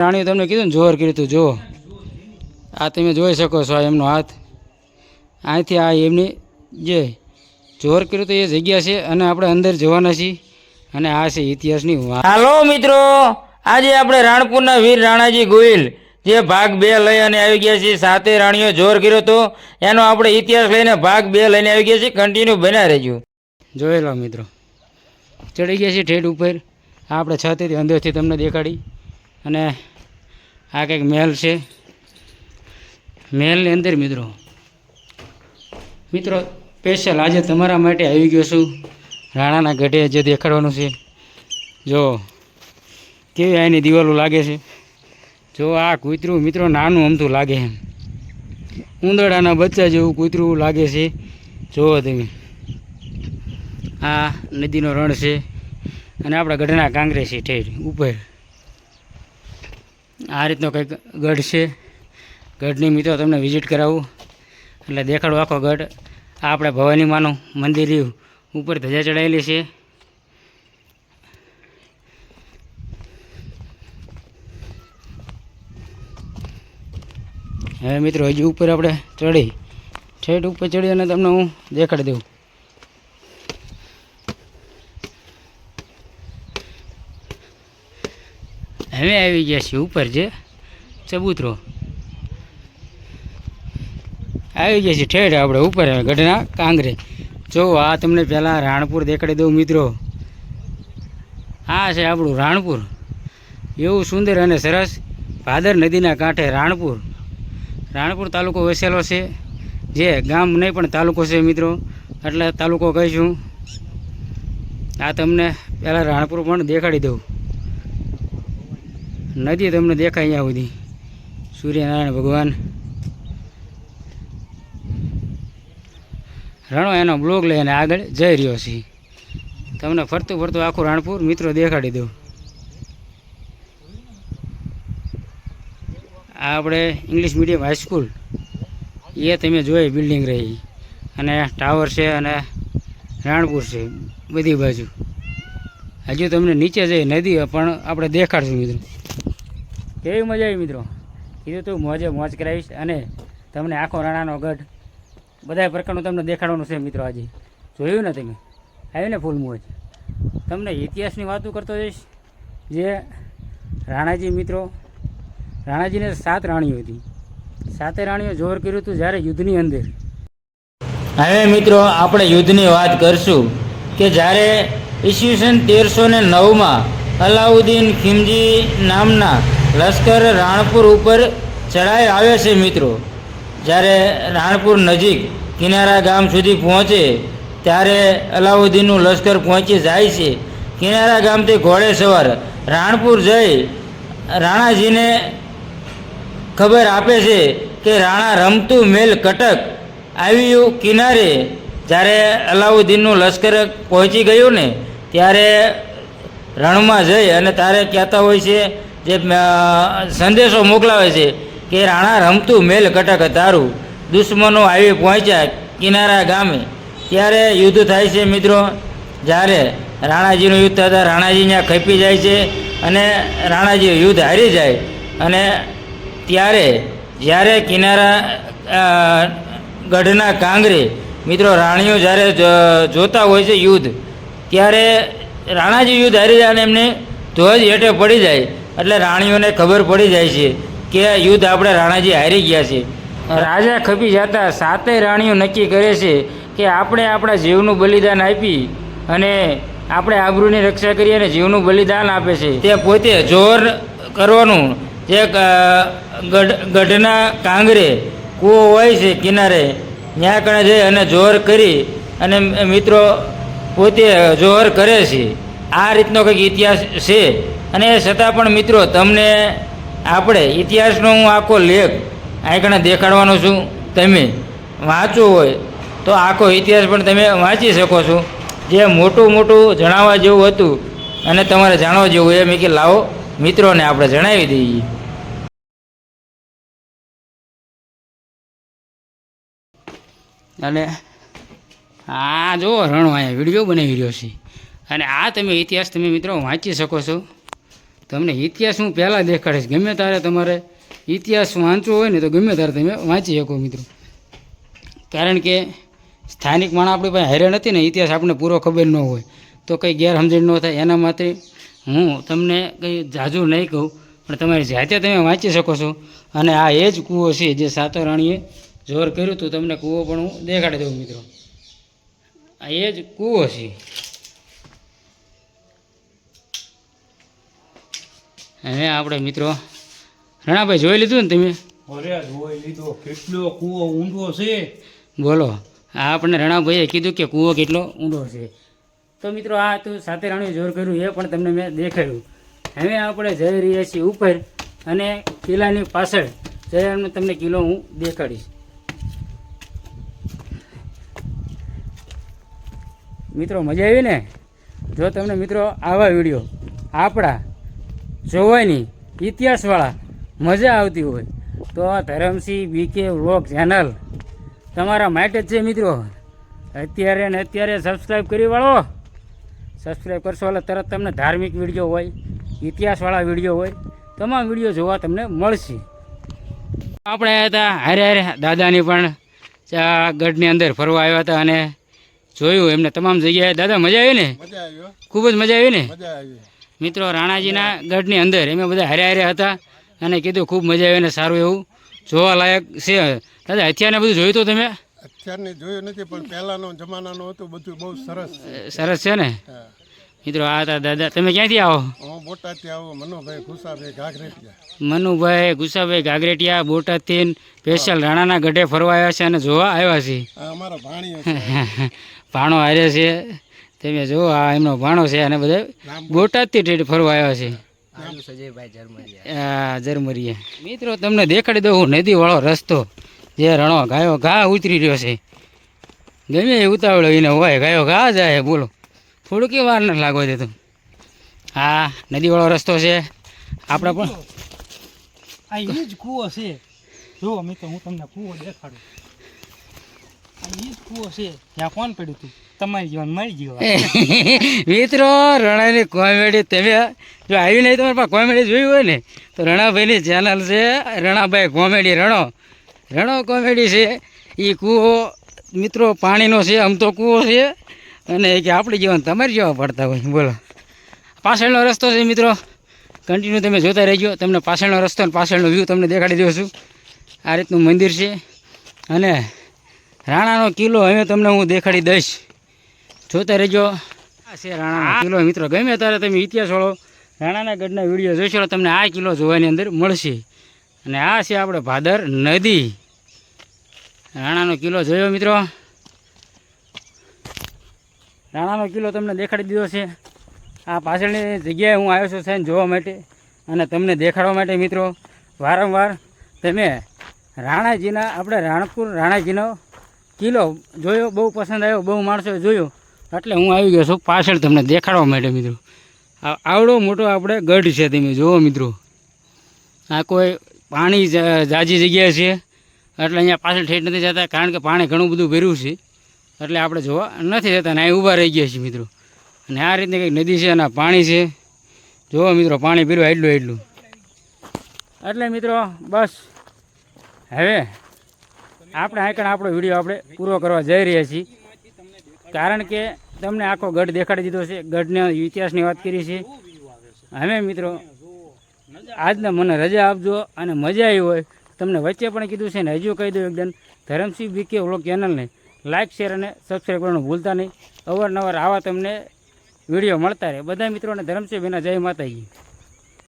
રાણીએ તમને કીધું ને જોર કર્યું હતું જો આ તમે જોઈ શકો છો એમનો હાથ. અહીંથી આ એમની જે જોર કર્યું તો એ જગ્યા છે અને આપણે અંદર જવાના છીએ અને આ છે ઇતિહાસની વાત. હાલો મિત્રો આજે આપણે રાણપુરના વીર રાણાજી ગોહિલ જે ભાગ બે લઈ અને આવી ગયા છીએ સાતે રાણીઓ જોર કર્યો હતો. એનો આપણે ઇતિહાસ લઈને ભાગ બે લઈને આવી ગયા છીએ કન્ટિન્યુ બના રહેજો. જોઈ લો મિત્રો. ચડી ગયા છીએ ઠેઠ ઉપર. આપણે છતેથી અંદરથી તમને દેખાડી. અને આ કંઈક મહેલ છે. મહેલની અંદર મિત્રો મિત્રો સ્પેશિયલ આજે તમારા માટે આવી ગયો છું. રાણાના ગઢે જે દેખાડવાનું છે. જો, કેવી આની દિવાલો લાગે છે. જો આ કૂતરું મિત્રો નાનું અમથું લાગે એમ ઉંદરડાના બચ્ચા જેવું કૂતરું લાગે છે. જુઓ તમે, આ નદીનો રણ છે અને આપણા ગઢના કાંગરે છે ઠેઠ, ઉપર. આ રીતનો કંઈક ગઢ છે. ગઢની મિત્રો તમને વિઝિટ કરાવું. એટલે દેખાડો આખો ગઢ. આ આપણે ભવાની માનું મંદિર ઉપર ધજા ચડાયેલી છે. હવે મિત્રો હજી ઉપર આપણે ચડી. ઠેઠ ઉપર ચડી અને તમને હું દેખાડી દઉં. હવે આવી ગયા છીએ ઉપર છે ચબૂતરો. આવી ગયા છીએ ઠેઠ આપણે ઉપર ગઢના કાંગરે. જો આ તમને પહેલાં રાણપુર દેખાડી દઉં મિત્રો. આ છે આપણું રાણપુર. એવું સુંદર અને સરસ ભાદર નદીના કાંઠે રાણપુર. રાણપુર તાલુકો વસેલો છે. જે ગામ નહીં પણ તાલુકો છે મિત્રો. એટલે તાલુકો કહીશું. આ તમને પહેલાં રાણપુર પણ દેખાડી દઉં. નદી તમને દેખાય અહીંયા સુધી. સૂર્યનારાયણ ભગવાન. રણો એનો બ્લોગ લઈને આગળ જઈ રહ્યો છે. તમને ફરતું ફરતું આખું રાણપુર મિત્રો દેખાડી દઉં. આ આપણે ઇંગ્લિશ મીડિયમ હાઈસ્કૂલ એ તમે જોઈ બિલ્ડિંગ રહી. અને ટાવર છે અને રાણપુર છે, બધી બાજુ. હજુ તમને નીચે જઈ નદી પણ આપણે દેખાડશું મિત્રો. કેવી મજા આવી મિત્રો? કીધું તું મોજે મોજ કરાવીશ અને તમને આખો રાણાનો ગઢ બધા પ્રકારનું તમને દેખાડવાનું છે મિત્રો આજે. જોયું ને તમે? આવ્યું ને ફૂલ મોજ. તમને ઇતિહાસની વાતો કરતો જઈશ, જે રાણાજી મિત્રો, રાણાજીને સાત રાણીઓ હતી. સાતે રાણીઓ જોર કર્યું હતું જ્યારે યુદ્ધની અંદર. હવે મિત્રો આપણે યુદ્ધની વાત કરશું કે જ્યારે ઈસવીસન તેરસો ને નવમાં અલાઉદ્દીન ખિમજી નામના લશ્કર રાણપુર ઉપર ચડાઈ આવે છે મિત્રો. જ્યારે રાણપુર નજીક કિનારા ગામ સુધી પહોંચે, ત્યારે અલાઉદ્દીનનું લશ્કર પહોંચી જાય છે. કિનારા ગામથી ઘોડે સવાર રાણપુર જઈ રાણાજીને ખબર આપે છે કે રાણા રમતું મેલ કટક આવ્યું કિનારે. જ્યારે અલાઉદ્દીનનું લશ્કર પહોંચી ગયું ને, ત્યારે રણમાં જઈ અને તારે કહેતા હોય છે, જે સંદેશો મોકલાવે છે કે રાણા રમતું મેલ કટક તારું, દુશ્મનો આવી પહોંચ્યા કિનારા ગામે. ત્યારે યુદ્ધ થાય છે મિત્રો. જ્યારે રાણાજીનું યુદ્ધ થતાં રાણાજી ત્યાં ખપી જાય છે અને રાણાજી યુદ્ધ હારી જાય. અને ત્યારે જ્યારે કિનારા ગઢના કાંગરે મિત્રો રાણીઓ જ્યારે જોતા હોય છે યુદ્ધ, ત્યારે રાણાજી યુદ્ધ હારી જાય અને એમને ધ્વજ હેઠે પડી જાય. એટલે રાણીઓને ખબર પડી જાય છે કે આ યુદ્ધ આપણે રાણાજી હારી ગયા છે. રાજા ખપી જતા સાતેય રાણીઓ નક્કી કરે છે કે આપણે આપણા જીવનું બલિદાન આપી અને આપણે આબરૂની રક્ષા કરી અને જીવનું બલિદાન આપે છે. તે પોતે જોર કરવાનું. જે ગઢ, ગઢના કાંગરે કૂવો હોય છે કિનારે ત્યાં કણે જઈ અને જોર કરી અને મિત્રો પોતે જોહર કરે છે. આ રીતનો કંઈક ઇતિહાસ છે. અને એ છતાં પણ મિત્રો, તમને આપણે ઇતિહાસનો હું આખો લેખ આગળ દેખાડવાનો છું. તમે વાંચવું હોય તો આખો ઇતિહાસ પણ તમે વાંચી શકો છો. જે મોટું મોટું જણાવવા જેવું હતું અને તમારે જાણવા જેવું એ મેં કે લાવો, મિત્રોને આપણે જણાવી દઈએ. અને આ જો રણો અહીંયા વીડિયો બનાવી રહ્યો છે. અને આ તમે ઇતિહાસ તમે મિત્રો વાંચી શકો છો. તમને ઇતિહાસ હું પહેલાં દેખાડીશ. ગમે ત્યારે તમારે ઇતિહાસ વાંચવો હોય ને તો ગમે ત્યારે તમે વાંચી શકો મિત્રો. કારણ કે સ્થાનિક માણસ આપણી પાસે હારે નથી ને, ઇતિહાસ આપણને પૂરો ખબર ન હોય. તો કંઈ ગેરસમજણ ન થાય. એના માટે હું તમને કંઈ જાજુ નહીં કહું, પણ તમારી જાતે તમે વાંચી શકો છો. અને આ એ જ કૂવો છે જે સાતો રાણીએ જોર કર્યું હતું. તમને કૂવો પણ હું દેખાડી દઉં મિત્રો. આ એ જ કૂવો છે. હવે આપણે મિત્રો રણાભાઈ જોઈ લીધું ને તમે? અરે જોઈ લીધો. કેટલો કૂવો ઊંડો છે. બોલો આ આપણને રણાભાઈએ કીધું કે કૂવો કેટલો ઊંડો છે. તો મિત્રો આ તો સાથે રાણીએ જોર કર્યું એ પણ તમને મેં દેખાડ્યું. હવે આપણે જઈ રહ્યા છીએ ઉપર અને કિલ્લાની પાછળ. જઈ તમને કિલ્લો હું દેખાડીશ. મિત્રો, મજા આવી ને? જો તમને મિત્રો, આવા વીડિયો આપણા જોવાની ઇતિહાસવાળા મજા આવતી હોય, તો આ ધરમસિંહ બીકે વ્લોગ ચેનલ તમારા માટે જ છે મિત્રો. અત્યારે ને અત્યારે સબસ્ક્રાઈબ કરી વાળો. સબસ્ક્રાઈબ કરશો એટલે તરત તમને ધાર્મિક વીડિયો હોય, ઇતિહાસવાળા વીડિયો હોય, તમામ વીડિયો જોવા તમને મળશે. આપણે આવ્યા હતા, હારે હારે દાદાની પણ ગઢની અંદર ફરવા આવ્યા હતા અને જોયું એમને તમામ જગ્યાએ. દાદા મજા આવી ને? ખૂબ જ મજા આવી ને? મિત્રો રાણાજીના ગઢની અંદર એમે બધા હારે હારે હતા અને કીધું ખૂબ મજા આવી અને સારું એવું. જોવાલાયક છે. દાદા અત્યારને બધું જોયું તો તમે? અત્યારની જોયું નથી પણ પહેલાનો જમાનાનો હતું બધું બહુ સરસ. સરસ છે ને? મિત્રો આ હતા દાદા. તમે ક્યાંથી આવો? હું બોટાદથી આવો મનુભાઈ ગુસાભાઈ ઘાઘરેટિયા. મનુભાઈ ગુસાભાઈ ગાગરેટિયા બોટાદથી સ્પેશિયલ રાણાના ગઢે ફરવા આવ્યા છે અને જોવા આવ્યા છે. અમારા ભાણીઓ છે. ભાણો હારે છે. તમે જુઓ આ એમનો ભાણો છે અને બધા બોટાદથી ઠેઠ ફરવા આવ્યા છે. આ ઝરમરીએ મિત્રો તમને દેખાડી દઉં હું નદીવાળો રસ્તો. જે રણો ગાયો ઘા ઉતરી રહ્યો છે. ગમે એ ઉતાવળો એને હોય ગાયો ઘા જાય બોલો. થોડુંકી વાર ન લાગવા દેતું હા નદીવાળો રસ્તો છે. આપણે પણ આ એ જ કૂવો છે. જુઓ મિત્રો હું તમને કૂવો દેખાડું. મિત્રો, રણાની કોમેડી તમે, જો આવી નહીં તમારે પાસે કોમેડી જોયું હોય ને, તો રણાભાઈની ચેનલ છે, રણાભાઈ કોમેડી રણો. રણો કોમેડી છે, એ કૂવો, મિત્રો, પાણીનો છે, આમ તો કૂવો છે, અને કે આપણે જીવન તમારે જેવા પડતા હોય, બોલો. પાછળનો રસ્તો છે, મિત્રો. કન્ટિન્યુ તમે જોતા રહેજો. તમને પાછળનો રસ્તો અને પાછળનો વ્યૂ તમને દેખાડી દઉં છું. આ રીતનું મંદિર છે. અને રાણાનો કિલ્લો હવે તમને હું દેખાડી દઈશ. જોતા રહેજો. આ છે રાણાનો કિલ્લો. મિત્રો, ગમે ત્યારે તમે ઇતિહાસ વાળો રાણાના ગઢના વીડિયો જોશો તમને આ કિલ્લો જોવાની અંદર મળશે. અને આ છે આપણે ભાદર નદી. રાણાનો કિલ્લો જોયો મિત્રો? રાણાનો કિલ્લો તમને દેખાડી દીધો છે. આ પાછળની જગ્યાએ હું આવ્યો છું સાહેબ જોવા માટે અને તમને દેખાડવા માટે મિત્રો. વારંવાર તમે રાણાજીના, આપણે રાણપુર રાણાજીનો કિલ્લો જોયો, બહુ પસંદ આવ્યો, બહુ માણસો જોયો. એટલે હું આવી ગયો છું. પાછળ તમને દેખાડવા માટે, મિત્રો. આવડો મોટો આપણે ગઢ છે તમે. જુઓ, મિત્રો. આ કોઈ પાણી જાજી જગ્યા છે. એટલે અહીંયા પાછળ ઠેઠ નથી જતા, કારણ કે પાણી ઘણું બધું ભર્યું છે. એટલે આપણે જોવા નથી જતા અને ઊભા રહી ગયા છીએ, મિત્રો. અને આ રીતની કંઈક નદી છે અને પાણી છે. જુઓ, મિત્રો, પાણી પીરું એટલું એટલું એટલે, મિત્રો, બસ. હવે આપણે આકણ આપણો વીડિયો આપણે પૂરો કરવા જઈ રહ્યા છીએ. કારણ કે તમને આખો ગઢ દેખાડી દીધો છે. ગઢના ઇતિહાસની વાત કરી છે. હવે મિત્રો, આજના મને રજા આપજો અને મજા આવી હોય. તમને વચ્ચે પણ કીધું છે ને હજુ કહી દઉં એકદમ ધરમસિંહ બીકે વ્લોગ ચેનલને લાઇક શેર અને સબસ્ક્રાઈબ કરવાનું ભૂલતા નહીં. અવારનવાર આવા તમને વીડિયો મળતા રહે. બધા મિત્રોને ધરમસિંહ બેના જય માતાજી.